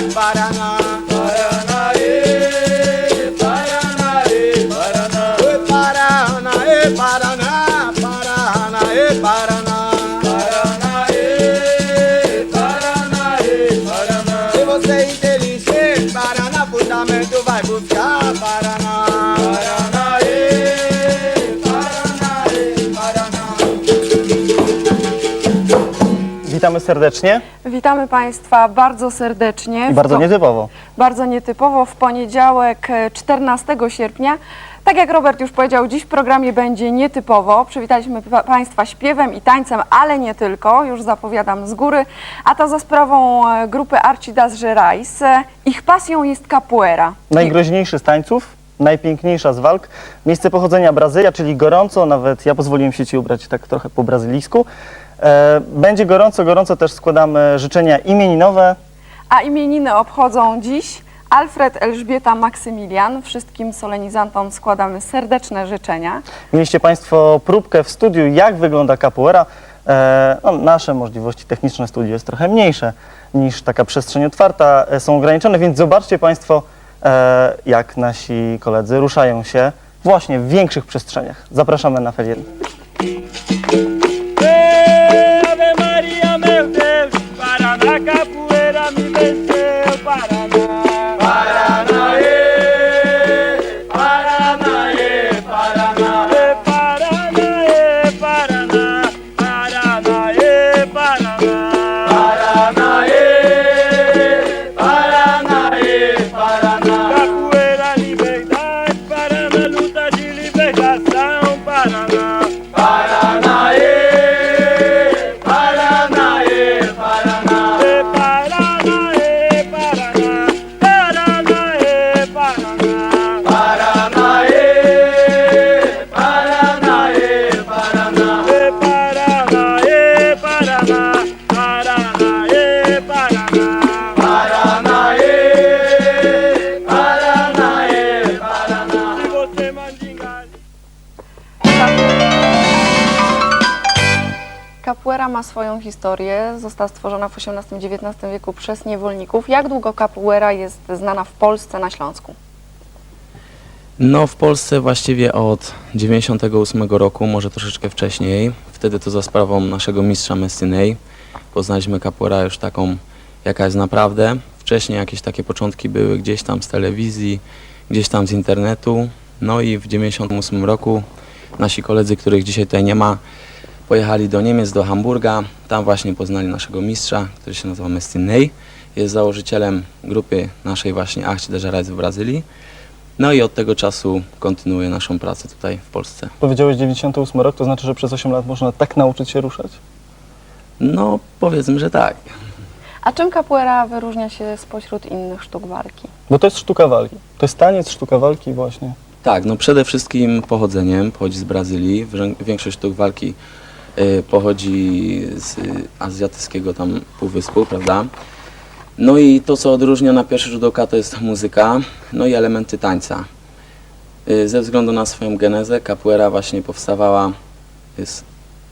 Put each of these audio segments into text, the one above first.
garagem, Paraná. Paraná, ê, Paraná, ê, Paraná. Oi, Paraná, e Paraná, Paraná, e. Se você é inteligente, Paraná, fundamento vai buscar, Paraná. Witamy serdecznie Witamy Państwa bardzo serdecznie. i bardzo nietypowo. bardzo nietypowo w poniedziałek e, 14 sierpnia. Tak jak Robert już powiedział, dziś w programie będzie nietypowo. Przywitaliśmy pa- Państwa śpiewem i tańcem, ale nie tylko, już zapowiadam z góry. A to za sprawą e, grupy Archidas Gerais. E, Ich pasją jest capoeira. Najgroźniejszy z tańców, najpiękniejsza z walk. Miejsce pochodzenia Brazylia, czyli gorąco, nawet ja pozwoliłem się Ci ubrać tak trochę po brazylijsku. E, będzie gorąco, gorąco też składamy życzenia imieninowe. A imieniny obchodzą dziś Alfred, Elżbieta, Maksymilian. Wszystkim solenizantom składamy serdeczne życzenia. Mieliście Państwo próbkę w studiu, jak wygląda capoeira. E, no, nasze możliwości techniczne studio jest trochę mniejsze niż taka przestrzeń otwarta, e, są ograniczone, więc zobaczcie Państwo, e, jak nasi koledzy ruszają się właśnie w większych przestrzeniach. Zapraszamy na felieton. Capoeira me venceu, Capoeira ma swoją historię. Została stworzona w XVIII-XIX wieku przez niewolników. Jak długo capoeira jest znana w Polsce, na Śląsku? No w Polsce właściwie od 98 roku, może troszeczkę wcześniej. Wtedy to za sprawą naszego mistrza Messynei. Poznaliśmy capoeira już taką, jaka jest naprawdę. Wcześniej jakieś takie początki były gdzieś tam z telewizji, gdzieś tam z internetu. No i w 98 roku nasi koledzy, których dzisiaj tutaj nie ma, pojechali do Niemiec, do Hamburga. Tam właśnie poznali naszego mistrza, który się nazywa Messynei. Jest założycielem grupy naszej właśnie Achci de Jarez w Brazylii. No i od tego czasu kontynuuję naszą pracę tutaj w Polsce. Powiedziałeś 98 rok, to znaczy, że przez 8 lat można tak nauczyć się ruszać? No powiedzmy, że tak. A czym capoeira wyróżnia się spośród innych sztuk walki? Bo to jest sztuka walki. To jest taniec, sztuka walki właśnie. Tak, no przede wszystkim pochodzeniem, pochodzi z Brazylii. Większość sztuk walki pochodzi z y, azjatyckiego tam półwyspu, prawda? No i to, co odróżnia na pierwszy rzut oka, to jest muzyka, no i elementy tańca. Y, Ze względu na swoją genezę, capoeira właśnie powstawała z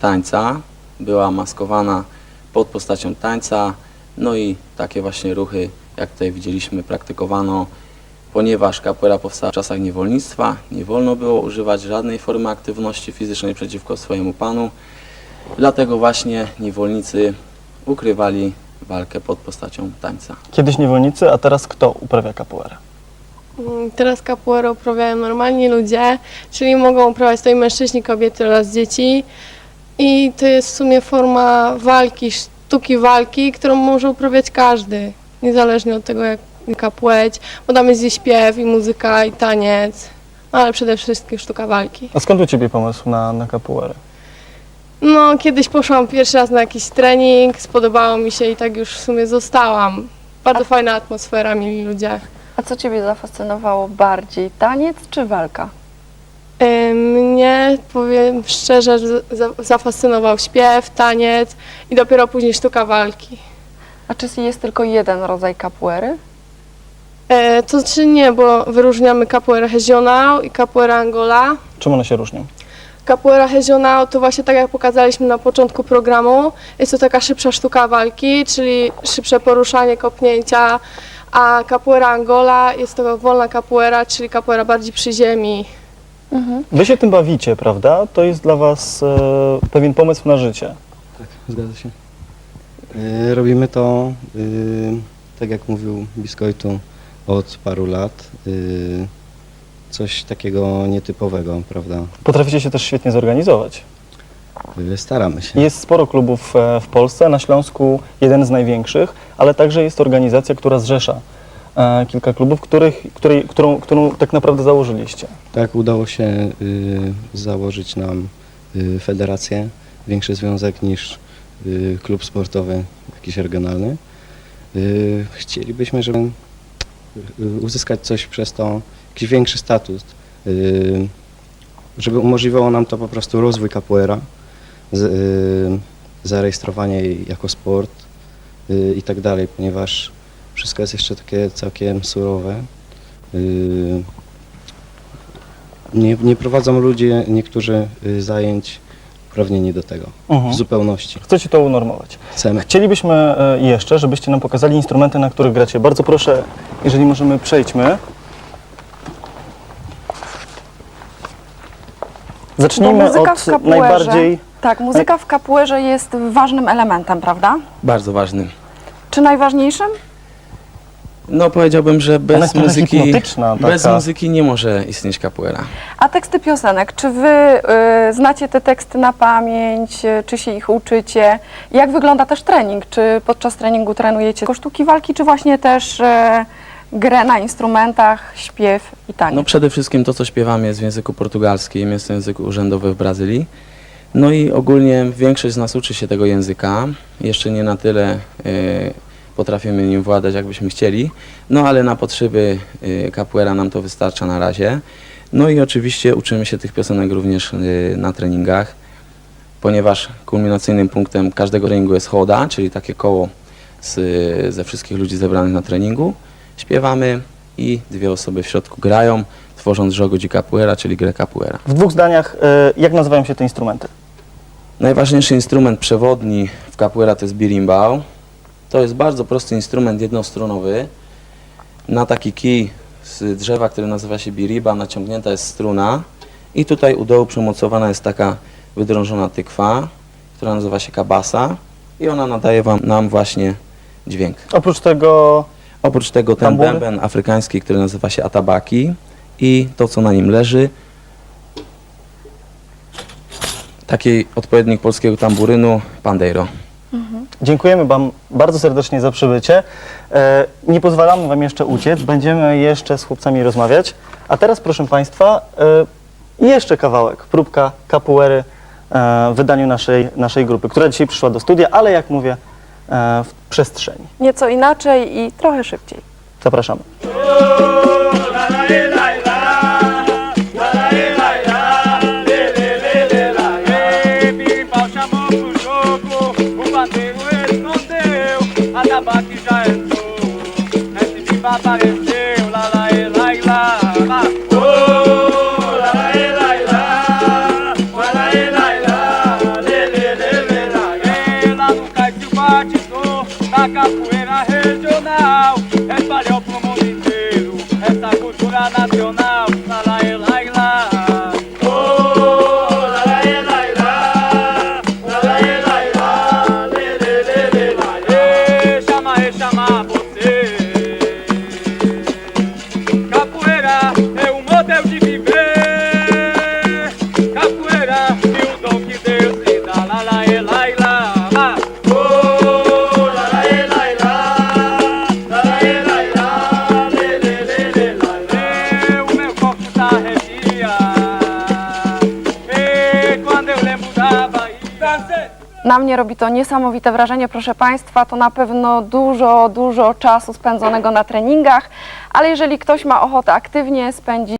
tańca, była maskowana pod postacią tańca, no i takie właśnie ruchy, jak tutaj widzieliśmy, praktykowano ponieważ capoeira powstała w czasach niewolnictwa, nie wolno było używać żadnej formy aktywności fizycznej przeciwko swojemu panu. Dlatego właśnie niewolnicy ukrywali walkę pod postacią tańca. Kiedyś niewolnicy, a teraz kto uprawia capoeirę? Mm, Teraz capoeirę uprawiają normalni ludzie, czyli mogą uprawiać to i mężczyźni, kobiety oraz dzieci. I to jest w sumie forma walki, sztuki walki, którą może uprawiać każdy, niezależnie od tego jak- jaka płeć, bo tam jest i śpiew, i muzyka, i taniec, no, ale przede wszystkim sztuka walki. A skąd u Ciebie pomysł na, na capoeirę? No, kiedyś poszłam pierwszy raz na jakiś trening, spodobało mi się i tak już w sumie zostałam. Bardzo fajna atmosfera, mili ludzie. A co Ciebie zafascynowało bardziej, taniec czy walka? Y, Mnie, powiem szczerze, za- zafascynował śpiew, taniec i dopiero później sztuka walki. A czy jest tylko jeden rodzaj capoeiry? E, to znaczy nie, bo wyróżniamy capoeira regional i capoeira angola. Czym one się różnią? Capoeira regional to właśnie tak jak pokazaliśmy na początku programu, jest to taka szybsza sztuka walki, czyli szybsze poruszanie, kopnięcia, a capoeira angola jest to wolna capoeira, czyli capoeira bardziej przy ziemi. Wy się tym bawicie, prawda? To jest dla was e, pewien pomysł na życie. Zgadza się. Y, Robimy to, y, tak jak mówił Biskojtu, od paru lat. Y, Coś takiego nietypowego, prawda? Potraficie się też świetnie zorganizować. Y, Staramy się. Jest sporo klubów e, w Polsce, na Śląsku jeden z największych, ale także jest organizacja, która zrzesza e, kilka klubów, których, której, którą, którą tak naprawdę założyliście. Tak, udało się y, założyć nam y, federację, większy związek niż y, klub sportowy jakiś regionalny. Y, chcielibyśmy, żeby y, uzyskać coś przez to, jakiś większy status, y, żeby umożliwiało nam to po prostu rozwój capoeira, y, zarejestrowanie jej jako sport y, i tak dalej, ponieważ wszystko jest jeszcze takie całkiem surowe. Nie, nie prowadzą ludzie, niektórzy zajęć uprawnieni do tego Mhm. w zupełności. Chcecie to unormować. Chcemy. Chcielibyśmy e, jeszcze, żebyście nam pokazali instrumenty, na których gracie. Bardzo proszę, jeżeli możemy, przejdźmy. Zacznijmy muzyka od w capoeirze- najbardziej... Tak, muzyka w capoeirze jest ważnym elementem, prawda? Bardzo ważnym. Czy najważniejszym? No powiedziałbym, że Ona bez jest trochę muzyki, hipnotyczna, bez taka. muzyki nie może istnieć capoeira. A teksty piosenek, czy wy y, znacie te teksty na pamięć, y, czy się ich uczycie? Jak wygląda też trening? Czy podczas treningu trenujecie tylko sztuki walki, czy właśnie też y, grę na instrumentach, śpiew i taniec? No przede wszystkim to, co śpiewamy jest w języku portugalskim, jest to język urzędowy w Brazylii. No i ogólnie większość z nas uczy się tego języka. Jeszcze nie na tyle e, potrafimy nim władać, jakbyśmy chcieli. No ale na potrzeby e, capoeira nam to wystarcza na razie. No i oczywiście uczymy się tych piosenek również e, na treningach, ponieważ kulminacyjnym punktem każdego treningu jest choda, czyli takie koło z, ze wszystkich ludzi zebranych na treningu. Śpiewamy i dwie osoby w środku grają, tworząc żogodzi capoeira, czyli grę capoeira. W dwóch zdaniach, e, jak nazywają się te instrumenty? Najważniejszy instrument przewodni w capoeira to jest birimbau. To jest bardzo prosty instrument jednostrunowy. Na taki kij z drzewa, który nazywa się biriba, naciągnięta jest struna i tutaj u dołu przymocowana jest taka wydrążona tykwa, która nazywa się kabasa i ona nadaje wam, nam właśnie dźwięk. Oprócz tego Oprócz tego ten Tambury? bęben afrykański, który nazywa się atabaki i to, co na nim leży, taki odpowiednik polskiego tamburynu, pandeiro. Dziękujemy Wam bardzo serdecznie za przybycie. E, nie pozwalamy Wam jeszcze uciec, będziemy jeszcze z chłopcami rozmawiać. A teraz, proszę Państwa, e, jeszcze kawałek, próbka capoeiry e, w wydaniu naszej, naszej grupy, która dzisiaj przyszła do studia, ale jak mówię, w przestrzeni. Nieco inaczej i trochę szybciej. Zapraszamy. Birimbau Na mnie robi to niesamowite wrażenie, proszę Państwa. To na pewno dużo, dużo czasu spędzonego na treningach, ale jeżeli ktoś ma ochotę aktywnie spędzić